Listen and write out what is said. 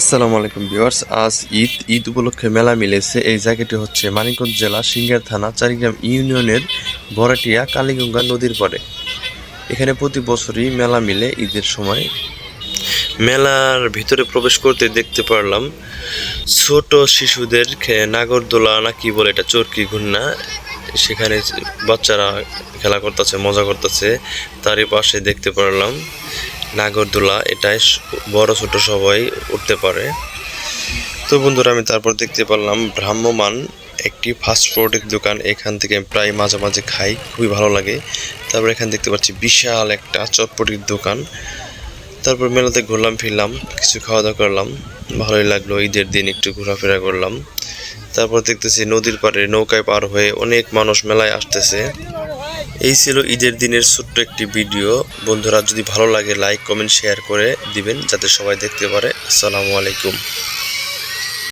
আসসালামু আলাইকুম ভিউয়ার্স, আজ ঈদ ঈদ উপলক্ষে মেলা মিলেছে। এই জায়গাটি হচ্ছে মানিকগঞ্জ জেলা, সিঙ্গার থানা, চারিগ্রাম ইউনিয়নের বরাটিয়া কালীগঙ্গা নদীর পরে এখানে প্রতি বছরই মেলা মিলে ঈদের সময়। মেলার ভিতরে প্রবেশ করতে দেখতে পারলাম, ছোট শিশুদের নাগরদোলা না কি বলে এটা চরকি ঘূর্ণা। সেখানে বাচ্চারা খেলা করতেছে, মজা করতেছে। তারই পাশে দেখতে পারলাম নাগরদোলা, এটাই বড় ছোট সবাই উঠতে পারে। তো বন্ধুরা, আমি তারপর দেখতে পারলাম ভ্রাম্যমান একটি ফাস্ট ফুডের দোকান। এখান থেকে প্রায় মাঝে মাঝে খাই, খুবই ভালো লাগে। তারপর এখানে দেখতে পাচ্ছি বিশাল একটা চটপটির দোকান। তারপর মেলাতে ঘুরলাম, ফিরলাম, কিছু খাওয়া দাওয়া করলাম। ভালোই লাগল, ঈদের দিন একটু ঘোরাফেরা করলাম। তারপর দেখতেছি নদীর পাড়ে নৌকায় পার হয়ে অনেক মানুষ মেলায় আসতেছে। এই ছিল ঈদের দিনের ছোট্ট একটি ভিডিও। বন্ধুরা, যদি ভালো লাগে লাইক কমেন্ট শেয়ার করে দিবেন, যাতে সবাই দেখতে পারে। আসসালামু আলাইকুম।